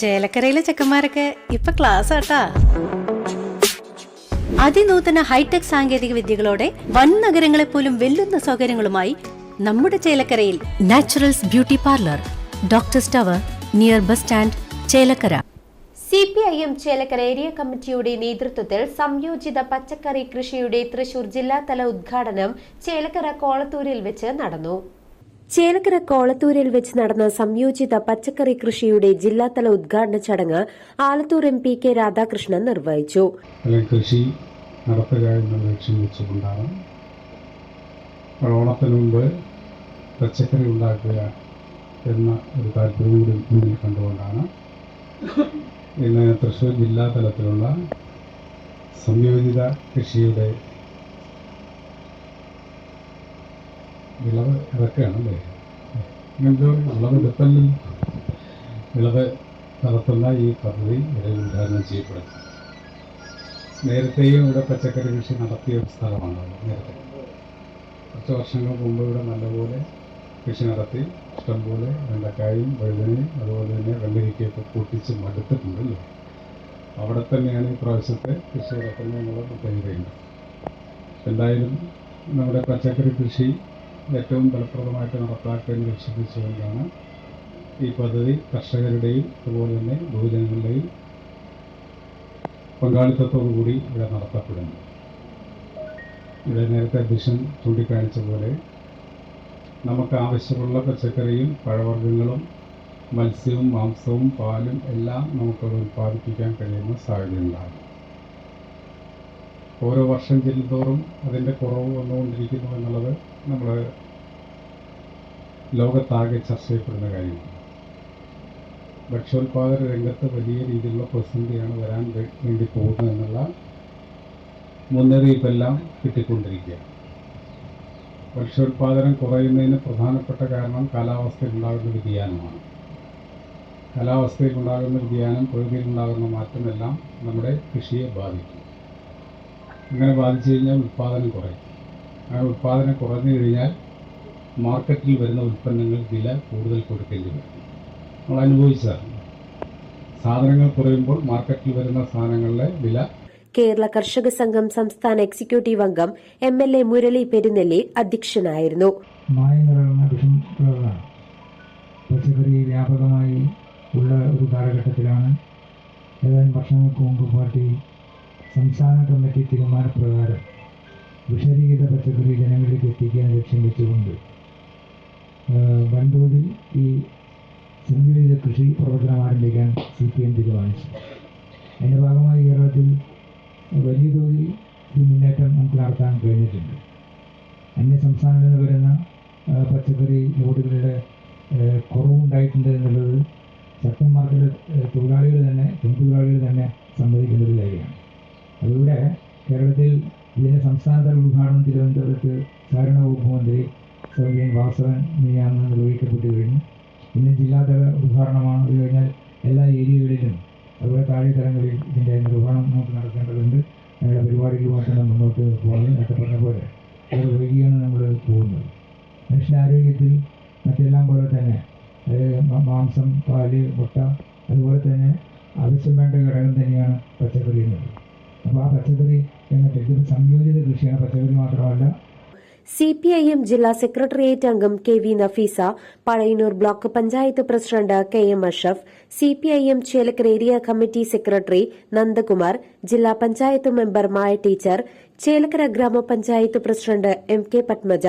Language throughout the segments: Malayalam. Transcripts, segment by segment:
ചേലക്കരയിലെ ചെക്കന്മാരൊക്കെ ഇപ്പൊ ക്ലാസ് ആട്ടാ. അതിനൂതന ഹൈടെക് സാങ്കേതിക വിദ്യകളോടെ വൻ നഗരങ്ങളെ പോലും വെല്ലുന്ന സൗകര്യങ്ങളുമായി നമ്മുടെ ചേലക്കരയിൽ naturals beauty parlour doctor tower near bus stand Chelakkara. C P I M Chelakkara area കമ്മിറ്റിയുടെ നേതൃത്വത്തിൽ സംയോജിത പച്ചക്കറി കൃഷിയുടെ തൃശൂർ ജില്ലാതല ഉദ്ഘാടനം ചേലക്കര കോളത്തൂരിൽ വെച്ച് നടന്നു. ചേലക്കര കോളത്തൂരിൽ വെച്ച് നടന്ന സംയോജിത പച്ചക്കറി കൃഷിയുടെ ജില്ലാതല ഉദ്ഘാടന ചടങ്ങ് Alathur M P K Radhakrishnan നിർവഹിച്ചു. കൃഷി നടത്തുക എന്ന ലക്ഷ്യം വെച്ചുകൊണ്ടാണ് ഓണത്തിന് മുമ്പ് പച്ചക്കറി ഉണ്ടാക്കുക എന്ന ഒരു താല്പര്യം കൂടി മുന്നിൽ കണ്ടുകൊണ്ടാണ് ഇന്ന് തൃശ്ശൂർ ജില്ലാ തലത്തിലുള്ള സംയോജിത കൃഷിയുടെ വിളവ് ഇറക്കുകയാണല്ലേ? ഇങ്ങനത്തെ വിളവെടുപ്പല്ലിൽ വിളവ് നടത്തുന്ന ഈ പദ്ധതി ഇവിടെ ഉദ്ഘാടനം ചെയ്യപ്പെടുന്നു. നേരത്തെയും ഇവിടെ പച്ചക്കറി കൃഷി നടത്തിയ ഒരു സ്ഥലമാണ് നേരത്തെ. കുറച്ച് വർഷങ്ങൾക്ക് മുമ്പ് ഇവിടെ നല്ലപോലെ കൃഷി നടത്തി ഇഷ്ടംപോലെ വെണ്ടക്കായും വഴുതനയും അതുപോലെ തന്നെ വെള്ളരിക്കയൊക്കെ പൊട്ടിച്ച് മടുത്തിട്ടുണ്ടല്ലോ അവിടെ തന്നെയാണ് ഈ പ്രാവശ്യത്തെ കൃഷി എന്നുള്ള പ്രത്യേകതയുണ്ട്. എന്തായാലും നമ്മുടെ പച്ചക്കറി കൃഷി ഏറ്റവും ഫലപ്രദമായിട്ട് നടപ്പാക്കുക എന്ന് ലക്ഷ്യത്തിച്ചുകൊണ്ടാണ് ഈ പദ്ധതി കർഷകരുടെയും അതുപോലെ തന്നെ ബഹുജനങ്ങളുടെയും പങ്കാളിത്തത്തോടു കൂടി ഇവിടെ നടത്തപ്പെടുന്നു ഇവിടെ നേരത്തെ അധ്യക്ഷൻ ചൂണ്ടിക്കാണിച്ച പോലെ നമുക്ക് ആവശ്യമുള്ള പച്ചക്കറിയും പഴവർഗങ്ങളും മത്സ്യവും മാംസവും പാലും എല്ലാം നമുക്കത് ഉൽപ്പാദിപ്പിക്കാൻ കഴിയുന്ന സാഹചര്യങ്ങളാണ്. ഓരോ വർഷം ചെല്ലുന്തോറും അതിന്റെ കുറവ് വന്നുകൊണ്ടിരിക്കുന്നു എന്നുള്ളത് നമ്മൾ ലോകത്താകെ ചർച്ച ചെയ്യപ്പെടുന്ന കാര്യമാണ്. ഭക്ഷ്യോൽപാദന രംഗത്ത് വലിയ രീതിയിലുള്ള പ്രതിസന്ധിയാണ് വരാൻ വേണ്ടി പോകുന്നത് എന്നുള്ള മുന്നറിയിപ്പെല്ലാം കിട്ടിക്കൊണ്ടിരിക്കുക ഭക്ഷ്യോൽപാദനം കുറയുന്നതിന് പ്രധാനപ്പെട്ട കാരണം കാലാവസ്ഥയിൽ ഉണ്ടാകുന്ന വ്യതിയാനമാണ്. കാലാവസ്ഥയിൽ ഉണ്ടാകുന്ന വ്യതിയാനം പ്രകൃതിയിൽ ഉണ്ടാകുന്ന മാറ്റമെല്ലാം നമ്മുടെ കൃഷിയെ ബാധിക്കും. അങ്ങനെ ബാധിച്ചു കഴിഞ്ഞാൽ ഉൽപ്പാദനം കുറയും. ആ ഉൽപ്പാദനം കുറഞ്ഞു കഴിഞ്ഞാൽ മാർക്കറ്റിൽ വരുന്ന ഉൽപ്പന്നങ്ങൾ വില കൂടുതൽ കൊടുക്കേണ്ടി വരും. നമ്മൾ അനുഭവിച്ചതാണ്. സാധനങ്ങൾ കുറയുമ്പോൾ മാർക്കറ്റിൽ വരുന്ന സാധനങ്ങളുടെ വില കേരള കർഷക സംഘം സംസ്ഥാന എക്സിക്യൂട്ടീവ് അംഗം M L A Murali Perunnelli അധ്യക്ഷനായിരുന്നു. പച്ചക്കറി വ്യാപകമായി ഉള്ള ഒരു കാലഘട്ടത്തിലാണ് ഏതാനും വർഷങ്ങൾക്ക് മുമ്പ് പാർട്ടി സംസ്ഥാന കമ്മിറ്റി തീരുമാനപ്രകാരം വിഷരഹിത പച്ചക്കറി ജനങ്ങളിലേക്ക് എത്തിക്കാൻ ലക്ഷ്യം വെച്ചുകൊണ്ട് വൻതോതിൽ ഈ സംയോജിത കൃഷി പ്രവർത്തനം ആരംഭിക്കാൻ സി പി എം തീരുമാനിച്ചു അതിന്റെ ഭാഗമായി കേരളത്തിൽ വലിയ തോതിൽ ഈ മുന്നേറ്റം നമുക്ക് നടത്താൻ കഴിഞ്ഞിട്ടുണ്ട്. അന്യ സംസ്ഥാനങ്ങളിൽ നിന്ന് വരുന്ന പച്ചക്കറി ലോഡുകളുടെ കുറവുണ്ടായിട്ടുണ്ട് എന്നുള്ളത് ശക്തൻ മാർക്കറ്റ് തൊഴിലാളികൾ തന്നെ തൊഴിലാളികൾ തന്നെ സമ്മതിക്കുന്ന ഒരു കാര്യമാണ്. അതിലൂടെ കേരളത്തിൽ ഇതിന്റെ സംസ്ഥാനതല ഉദ്ഘാടനം തിരുവനന്തപുരത്ത് സഹകരണ വകുപ്പ് മന്ത്രി വാസവൻ നീയാന്ന് നിർവഹിക്കപ്പെട്ടു കഴിഞ്ഞു ഇന്ന് ജില്ലാതല ഉദ്ഘാടനമാണ്. അത് കഴിഞ്ഞാൽ എല്ലാ ഏരിയകളിലും അതുപോലെ താഴെ തലങ്ങളിൽ ഇതിന്റെ നിർവഹണം നമുക്ക് നടത്തേണ്ടതുണ്ട് ഞങ്ങളുടെ പരിപാടികളുമായിട്ട് നാം മുന്നോട്ട് പോകുന്നത് നേരത്തെ പറഞ്ഞ പോലെ അത് വൈകിയാണ് നമ്മൾ പോകുന്നത്. മനുഷ്യാരോഗ്യത്തിൽ മറ്റെല്ലാം പോലെ തന്നെ മാംസം പാൽ മുട്ട അതുപോലെ തന്നെ ആവശ്യം വേണ്ട ഘടകം തന്നെയാണ് പച്ചക്കറി എന്നത് അപ്പോൾ ആ പച്ചക്കറി സംയോജിത കൃഷിയാണ് പച്ചക്കറി മാത്രമല്ല. സി പി ഐ എം ജില്ലാ സെക്രട്ടേറിയറ്റ് അംഗം K V Nafeesa Pazhayannur block panchayat president K M Ashraf C P I M Chelakkara area committee secretary Nandakumar ജില്ലാ പഞ്ചായത്ത് മെമ്പർ മായ ടീച്ചർ ചേലക്കര ഗ്രാമപഞ്ചായത്ത് പ്രസിഡന്റ് എം കെ പത്മജ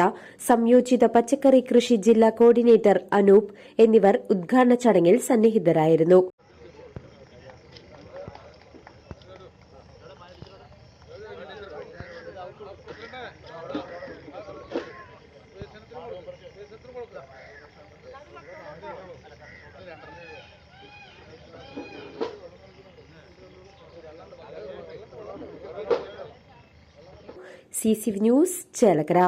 സംയോജിത പച്ചക്കറി കൃഷി ജില്ലാ കോർഡിനേറ്റർ അനൂപ് എന്നിവർ ഉദ്ഘാടന ചടങ്ങിൽ സന്നിഹിതരായിരുന്നു. C C news Chelakkara